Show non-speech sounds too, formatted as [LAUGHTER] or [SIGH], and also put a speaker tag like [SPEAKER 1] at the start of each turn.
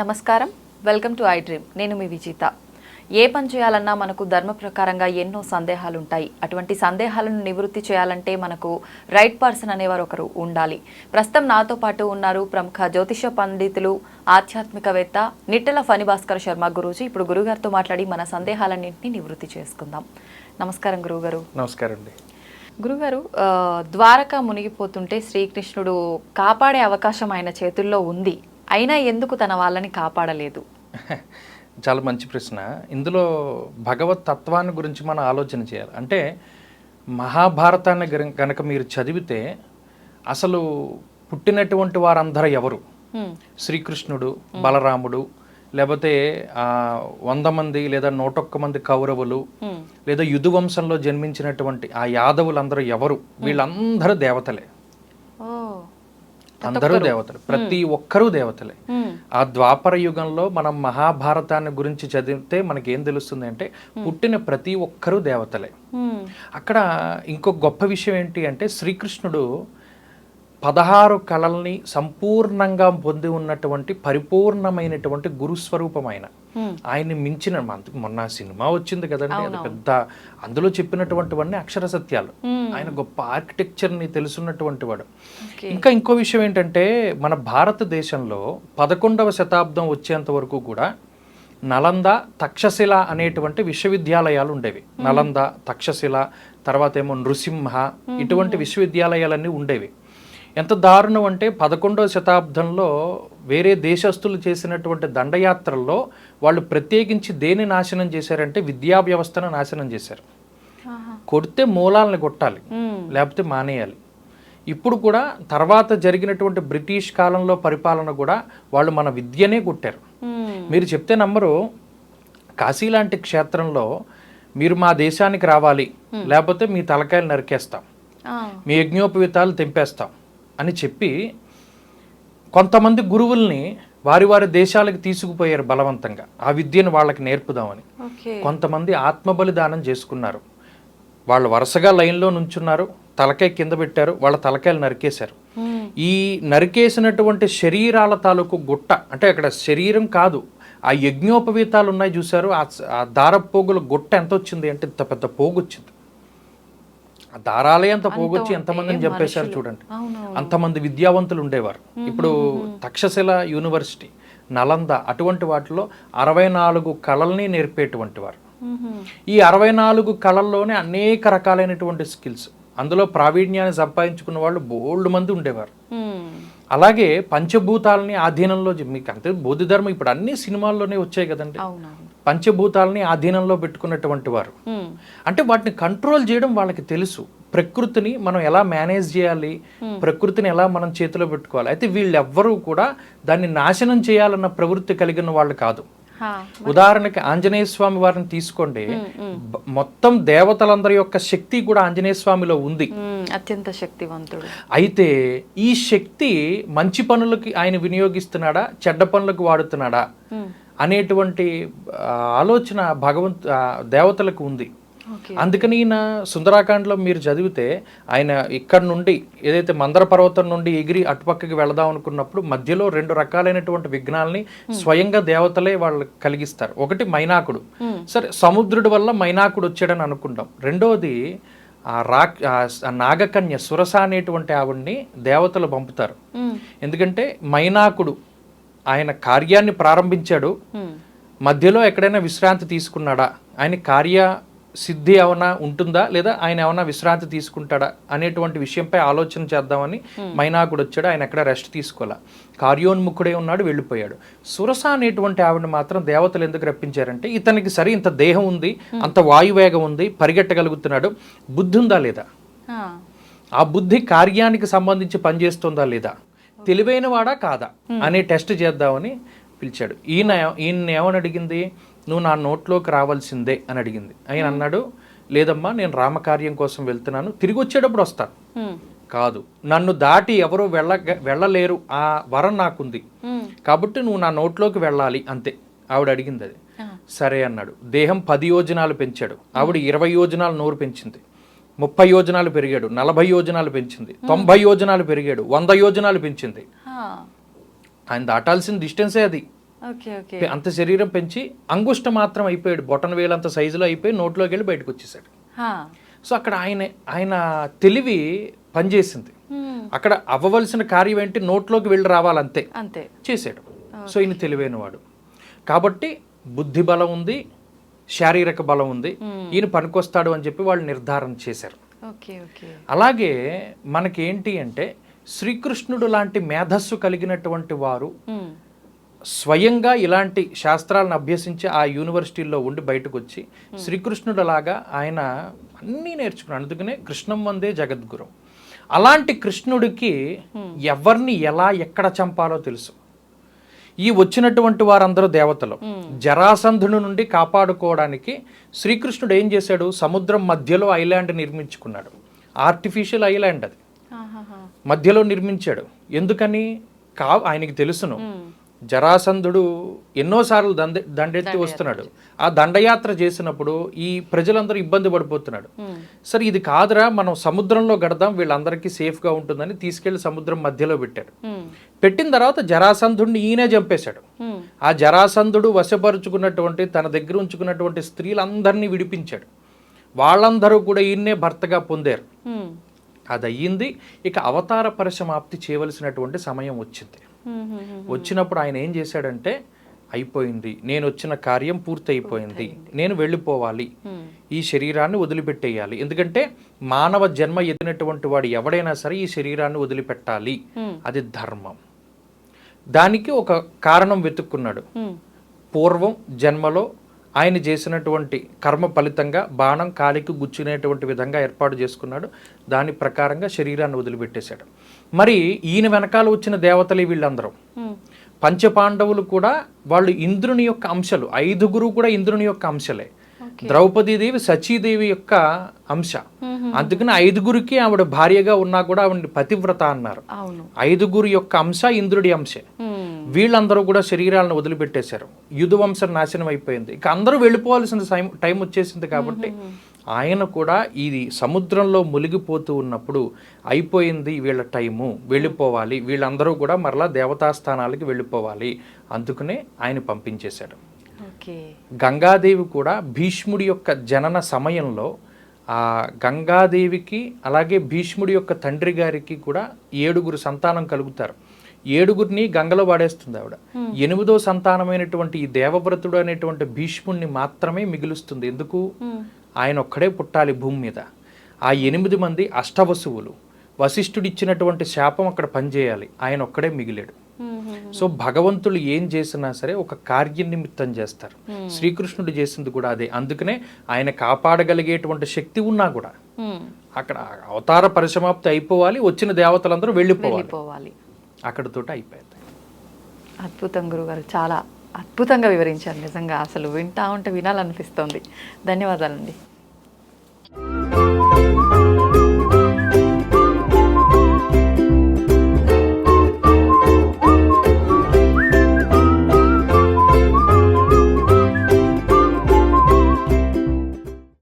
[SPEAKER 1] నమస్కారం. Welcome to I dream. నేను మీ విజిత. ఏ పని చేయాలన్నా మనకు ధర్మ ప్రకారంగా ఎన్నో సందేహాలు ఉంటాయి అటువంటి సందేహాలను నివృత్తి చేయాలంటే మనకు రైట్ పర్సన్ అనేవారు ఒకరు ఉండాలి. ప్రస్తుతం నాతో పాటు ఉన్నారు ప్రముఖ జ్యోతిష పండితులు ఆధ్యాత్మికవేత్త నిట్టెల ఫణిభాస్కర్ శర్మ గురూజీ. ఇప్పుడు గురుగారితో మాట్లాడి మన సందేహాలన్నింటినీ నివృత్తి చేసుకుందాం. నమస్కారం గురుగారు.
[SPEAKER 2] నమస్కారం అండి.
[SPEAKER 1] గురుగారు ద్వారక మునిగిపోతుంటే శ్రీకృష్ణుడు కాపాడే అవకాశం ఆయన చేతుల్లో ఉంది. అయినా ఎందుకు తన వాళ్ళని కాపాడలేదు? [LAUGHS]
[SPEAKER 2] చాలా మంచి ప్రశ్న. ఇందులో భగవత్ తత్వాన్ని గురించి మనం ఆలోచన చేయాలి. అంటే మహాభారతాన్ని గనక మీరు చదివితే అసలు పుట్టినటువంటి వారందరూ ఎవరు. శ్రీకృష్ణుడు బలరాముడు లేకపోతే ఆ, వంద మంది లేదా నూటొక్క మంది కౌరవులు. లేదా యుధువంశంలో జన్మించినటువంటి ఆ యాదవులందరూ ఎవరు? వీళ్ళందరూ దేవతలే. అందరూ దేవతలు ప్రతి ఒక్కరూ దేవతలే. ఆ ద్వాపర యుగంలో మనం మహాభారతాన్ని గురించి చదివితే మనకి ఏం తెలుస్తుంది అంటే పుట్టిన ప్రతి ఒక్కరూ దేవతలే. అక్కడ ఇంకో గొప్ప విషయం ఏంటి అంటే శ్రీకృష్ణుడు పదహారు కళల్ని సంపూర్ణంగా పొంది ఉన్నటువంటి పరిపూర్ణమైనటువంటి గురుస్వరూపం ఆయన
[SPEAKER 1] హ్మ్.
[SPEAKER 2] ఆయన్ని మించిన మన- మొన్న సినిమా వచ్చింది కదండి అది పెద్ద అందులో చెప్పినటువంటివన్నీ అక్షర సత్యాలు.
[SPEAKER 1] హ్మ్.
[SPEAKER 2] ఆయన గొప్ప ఆర్కిటెక్చర్ని తెలుసున్నటువంటి వాడు. ఇంకా ఇంకో విషయం ఏంటంటే మన భారతదేశంలో పదకొండవ శతాబ్దం వచ్చేంత వరకు కూడా నలంద తక్షశిల అనేటువంటి విశ్వవిద్యాలయాలు ఉండేవి. నలంద తక్షశిల తర్వాత ఏమో నృసింహ ఇటువంటి విశ్వవిద్యాలయాలన్నీ ఉండేవి. ఎంత దారుణం అంటే పదకొండవ శతాబ్దంలో వేరే దేశస్తులు చేసినటువంటి దండయాత్రల్లో వాళ్ళు ప్రత్యేకించి దేని నాశనం చేశారంటే విద్యా వ్యవస్థను నాశనం చేశారు. కొడితే మూలాలను కొట్టాలి. లేకపోతే మానేయాలి ఇప్పుడు కూడా తర్వాత జరిగినటువంటి బ్రిటిష్ కాలంలో పరిపాలన కూడా వాళ్ళు మన విద్యనే కొట్టారు. మీరు చెప్తే నమ్మరు కాశీ లాంటి క్షేత్రంలో మీరు మా దేశానికి రావాలి లేకపోతే మీ తలకాయలు నరికేస్తాం. మీ యజ్ఞోపవీతాలు తెంపేస్తాం అని చెప్పి కొంతమంది గురువుల్ని వారి వారి దేశాలకు తీసుకుపోయారు బలవంతంగా. ఆ విద్యను వాళ్ళకి నేర్పుదామని. కొంతమంది ఆత్మబలిదానం చేసుకున్నారు. వాళ్ళు వరుసగా లైన్లో నుంచున్నారు. తలకాయ కింద పెట్టారు. వాళ్ళ తలకాయలు నరికేశారు. ఈ నరికేసినటువంటి శరీరాల తాలూకు గుట్ట అంటే అక్కడ శరీరం కాదు ఆ యజ్ఞోపవీతాలు ఉన్నాయి చూసారు ఆ స- ఆ దారపోగుల గుట్ట ఎంత వచ్చింది అంటే ఇంత పెద్ద పోగు వచ్చింది ఆ అంత పోగొచ్చి ఎంతమందిని చంపేశారు చూడండి. అంతమంది విద్యావంతులు ఉండేవారు. ఇప్పుడు తక్షశిల యూనివర్సిటీ నలంద అటువంటి వాటిలో అరవై నాలుగు కళల్ని నేర్పేటువంటి వారు. ఈ అరవై నాలుగు కళల్లోనే అనేక రకాలైనటువంటి స్కిల్స్. అందులో ప్రావీణ్యాన్ని సంపాదించుకున్న వాళ్ళు బోల్డ్ మంది ఉండేవారు. అలాగే పంచభూతాలని ఆధీనంలో మీకు అంతే బోధిధర్మం ఇప్పుడు అన్ని సినిమాల్లోనే వచ్చాయి కదండి. పంచభూతాలని ఆధీనంలో పెట్టుకున్నటువంటి వారు. అంటే వాటిని కంట్రోల్ చేయడం వాళ్ళకి తెలుసు. ప్రకృతిని మనం ఎలా మేనేజ్ చేయాలి? ప్రకృతిని ఎలా మనం చేతిలో పెట్టుకోవాలి? అయితే వీళ్ళెవ్వరూ కూడా దాన్ని నాశనం చేయాలన్న ప్రవృత్తి కలిగిన వాళ్ళు కాదు. ఉదాహరణకి ఆంజనేయ స్వామి వారిని తీసుకోండి. మొత్తం దేవతలందరి యొక్క శక్తి కూడా ఆంజనేయ స్వామిలో ఉంది.
[SPEAKER 1] అత్యంత శక్తివంతుడు.
[SPEAKER 2] అయితే ఈ శక్తి మంచి పనులకి ఆయన వినియోగిస్తున్నాడా? చెడ్డ పనులకు వాడుతున్నాడా. అనేటువంటి ఆలోచన భగవంత్ దేవతలకు ఉంది. అందుకని ఈయన సుందరాకాండలో మీరు చదివితే ఆయన ఇక్కడ నుండి ఏదైతే మందర పర్వతం నుండి ఎగిరి అటుపక్కకి వెళదాం అనుకున్నప్పుడు మధ్యలో రెండు రకాలైనటువంటి విఘ్నాల్ని స్వయంగా దేవతలే వాళ్ళు కలిగిస్తారు. ఒకటి మైనాకుడు. సరే సముద్రుడి వల్ల మైనాకుడు వచ్చాడని అనుకుంటాం రెండవది ఆ రా నాగకన్య సురస అనేటువంటి ఆవిడ్ని దేవతలు పంపుతారు. ఎందుకంటే మైనాకుడు ఆయన కార్యాన్ని ప్రారంభించాడు. మధ్యలో ఎక్కడైనా విశ్రాంతి తీసుకున్నాడా? ఆయన కార్య సిద్ధి ఏమైనా ఉంటుందా? లేదా ఆయన ఏమైనా విశ్రాంతి తీసుకుంటాడా? అనేటువంటి విషయంపై ఆలోచన చేద్దామని మైనాకుడు వచ్చాడు. ఆయన ఎక్కడ రెస్ట్ తీసుకోవాలా? కార్యోన్ముఖుడే ఉన్నాడు వెళ్ళిపోయాడు. సురస అనేటువంటి ఆవిడ మాత్రం దేవతలు ఎందుకు రప్పించారంటే ఇతనికి సరే ఇంత దేహం ఉంది అంత వాయువేగం ఉంది పరిగెట్టగలుగుతున్నాడు. బుద్ధి ఉందా లేదా?
[SPEAKER 1] ఆ.
[SPEAKER 2] ఆ బుద్ధి కార్యానికి సంబంధించి పనిచేస్తుందా లేదా? తెలివైన వాడా కాదా అనే టెస్ట్ చేద్దామని పిలిచాడు. ఈయన ఈయన ఏమని అడిగింది నువ్వు నా నోట్లోకి రావాల్సిందే అని అడిగింది. ఆయన అన్నాడు లేదమ్మా నేను రామకార్యం కోసం వెళ్తున్నాను. తిరిగి వచ్చేటప్పుడు వస్తాను. కాదు నన్ను దాటి ఎవరు వెళ్ళ వెళ్ళలేరు. ఆ వరం నాకుంది. కాబట్టి నువ్వు నా నోట్లోకి వెళ్ళాలి అంతే. ఆవిడ అడిగింది అది. సరే అన్నాడు. దేహం పది యోజనాలు పెంచాడు. ఆవిడ ఇరవై యోజనాలు నోరు పెంచింది. ముప్పై యోజనాలు పెరిగాడు నలభై యోజనాలు పెంచింది తొంభై యోజనాలు పెరిగాడు వంద యోజనాలు పెంచింది. ఆయన దాటాల్సిన డిస్టెన్సే అది. అంత శరీరం పెంచి అంగుష్ట మాత్రం అయిపోయాడు బొటన వేలంత సైజులో అయిపోయి నోట్లోకి వెళ్ళి బయటకు వచ్చేసాడు. సో అక్కడ ఆయన ఆయన తెలివి పనిచేసింది. అక్కడ అవ్వవలసిన కార్యం ఏంటి? నోట్లోకి వెళ్ళి రావాలంతే. చేశాడు. సో ఈయన తెలివైనవాడు. కాబట్టి బుద్ధి బలం ఉంది శారీరక బలం ఉంది. ఈయన పనికొస్తాడు అని చెప్పి వాళ్ళు నిర్ధారణ చేశారు. అలాగే మనకి ఏంటి అంటే శ్రీకృష్ణుడు లాంటి మేధస్సు కలిగినటువంటి వారు. స్వయంగా ఇలాంటి శాస్త్రాలను అభ్యసించి ఆ యూనివర్సిటీల్లో ఉండి బయటకు వచ్చి శ్రీకృష్ణుడు లాగా ఆయన అన్నీ నేర్చుకున్నాడు. అందుకనే కృష్ణం వందే జగద్గురు. అలాంటి కృష్ణుడికి ఎవరిని ఎలా ఎక్కడ చంపాలో తెలుసు. ఈ వచ్చినటువంటి వారందరూ దేవతలు. జరాసంధుని నుండి కాపాడుకోవడానికి శ్రీకృష్ణుడు ఏం చేశాడు? సముద్రం మధ్యలో ఐలాండ్ నిర్మించుకున్నాడు. ఆర్టిఫిషియల్ ఐలాండ్ అది. మధ్యలో నిర్మించాడు. ఎందుకని? కా ఆయనకి తెలుసును. జరాసంధుడు ఎన్నోసార్లు దండ దండెత్తి వస్తున్నాడు ఆ దండయాత్ర చేసినప్పుడు ఈ ప్రజలందరూ ఇబ్బంది పడిపోతున్నాడు. సరే ఇది కాదురా మనం సముద్రంలో గడదాం వీళ్ళందరికీ సేఫ్గా ఉంటుందని తీసుకెళ్ళి సముద్రం మధ్యలో పెట్టాడు. పెట్టిన తర్వాత జరాసంధుడిని ఈయనే చంపేశాడు. ఆ జరాసంధుడు వశపరుచుకున్నటువంటి తన దగ్గర ఉంచుకున్నటువంటి స్త్రీలందరినీ విడిపించాడు వాళ్ళందరూ కూడా ఈయన్నే భర్తగా పొందారు. అది అయ్యింది ఇక అవతార పరిసమాప్తి చేయవలసినటువంటి సమయం వచ్చింది. వచ్చినప్పుడు ఆయన ఏం చేశాడంటే అయిపోయింది. నేను వచ్చిన కార్యం పూర్తి అయిపోయింది నేను వెళ్ళిపోవాలి. ఈ శరీరాన్ని వదిలిపెట్టేయాలి. ఎందుకంటే మానవ జన్మ ఎత్తినటువంటి వాడు ఎవడైనా సరే ఈ శరీరాన్ని వదిలిపెట్టాలి. అది ధర్మం. దానికి ఒక కారణం వెతుక్కున్నాడు. పూర్వం జన్మలో ఆయన చేసినటువంటి కర్మ ఫలితంగా బాణం కాలికి గుచ్చినటువంటి విధంగా ఏర్పాటు చేసుకున్నాడు. దాని ప్రకారంగా శరీరాన్ని వదిలిపెట్టేశాడు. మరి ఈయన వెనకాల వచ్చిన దేవతలే వీళ్ళందరూ. పంచపాండవులు కూడా వాళ్ళు ఇంద్రుని యొక్క అంశలు ఐదుగురు కూడా ఇంద్రుని యొక్క అంశలే. ద్రౌపదీదేవి సచీదేవి యొక్క అంశ. అందుకని ఐదుగురికి ఆవిడ భార్యగా ఉన్నా కూడా ఆవిడ పతివ్రత అన్నారు. ఐదుగురు యొక్క అంశ ఇంద్రుడి అంశే. వీళ్ళందరూ కూడా శరీరాలను వదిలిపెట్టేశారు. యుధవంశం నాశనం అయిపోయింది. ఇక అందరూ వెళ్ళిపోవాల్సిన టైం టైం వచ్చేసింది కాబట్టి ఆయన కూడా ఇది సముద్రంలో మునిగిపోతూ ఉన్నప్పుడు అయిపోయింది వీళ్ళ టైము. వెళ్ళిపోవాలి. వీళ్ళందరూ కూడా మరలా దేవతాస్థానాలకి వెళ్ళిపోవాలి. అందుకనే ఆయన పంపించేశాడు
[SPEAKER 1] ఓకే.
[SPEAKER 2] గంగాదేవి కూడా భీష్ముడి యొక్క జనన సమయంలో ఆ గంగాదేవికి అలాగే భీష్ముడి యొక్క తండ్రి గారికి కూడా ఏడుగురు సంతానం కలుగుతారు. ఏడుగురిని గంగలో వాడేస్తుంది ఆవిడ. ఎనిమిదో సంతానమైనటువంటి ఈ దేవవ్రతుడు అనేటువంటి భీష్ముడిని మాత్రమే మిగులుస్తుంది. ఎందుకు. ఆయన ఒక్కడే పుట్టాలి భూమి మీద. ఆ ఎనిమిది మంది అష్టవసువులు. వశిష్ఠుడిచ్చినటువంటి శాపం అక్కడ పనిచేయాలి. ఆయన ఒక్కడే మిగిలాడు. సో భగవంతులు ఏం చేసినా సరే ఒక కార్య నిమిత్తం చేస్తారు. శ్రీకృష్ణుడు చేసింది కూడా అదే. అందుకనే ఆయన కాపాడగలిగేటువంటి శక్తి ఉన్నా కూడా. అక్కడ అవతార పరిసమాప్తి అయిపోవాలి. వచ్చిన దేవతలందరూ
[SPEAKER 1] వెళ్ళిపోవాలి.
[SPEAKER 2] అక్కడితోటి అయిపోయింది
[SPEAKER 1] అద్భుతం గురుగారు చాలా అద్భుతంగా వివరించారు. నిజంగా అసలు వింటా ఉంటే వినాలనిపిస్తోంది. ధన్యవాదాలండి.